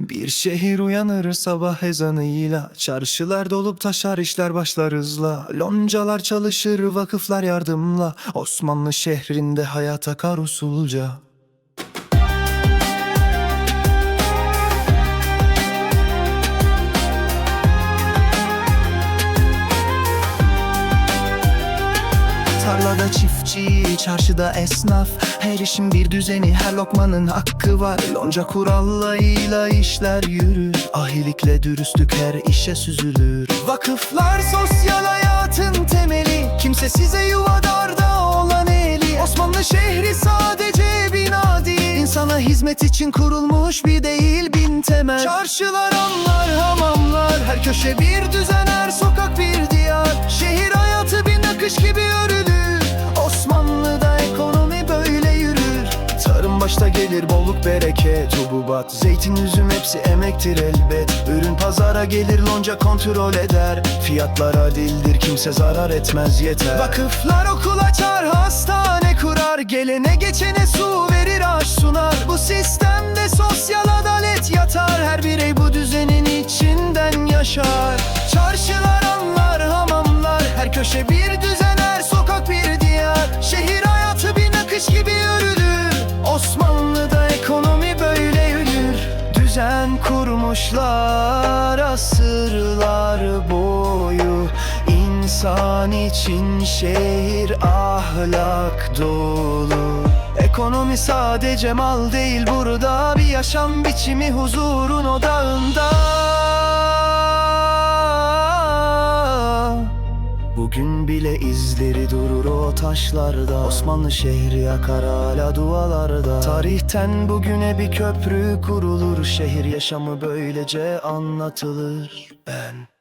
Bir şehir uyanır sabah ezanıyla. Çarşılar dolup taşar işler başlar hızla. Loncalar çalışır vakıflar yardımla. Osmanlı şehrinde hayat akar usulca Tarlada çiftçi, çarşıda esnaf. Her işin bir düzeni, her lokmanın hakkı var. Lonca kurallarıyla işler yürür. Ahilikle dürüstlük her işe süzülür. Vakıflar sosyal hayatın temeli. Kimse size yuva darda olan eli. Osmanlı şehri sadece bina değil. İnsana hizmet için kurulmuş bir değil bin temel. Çarşılar anlar, hamamlar. Her köşe bir düzen, her sokak bir başta gelir bolluk bereket. Hububat, zeytin, üzüm hepsi emektir elbet. Ürün pazara gelir lonca kontrol eder. Fiyatlar adildir kimse zarar etmez yeter. Vakıflar okul açar hastane kurar. Gelene geçene su verir aş sunar. Bu sistemde sosyal adalet yatar. Her birey bu düzenin içinden yaşar. Çarşılar anlar hamamlar. Her köşe bir düzen her sokak bir diyar. Şehir hayatı bir nakış gibi kurmuşlar asırlar boyu. İnsan için şehir ahlak dolu. Ekonomi sadece mal değil burada Bir yaşam biçimi huzurun odağında bile izleri durur o taşlarda. Osmanlı şehri yakar hala dualarda. Tarihten bugüne bir köprü kurulur. Şehir yaşamı böylece anlatılır. Ben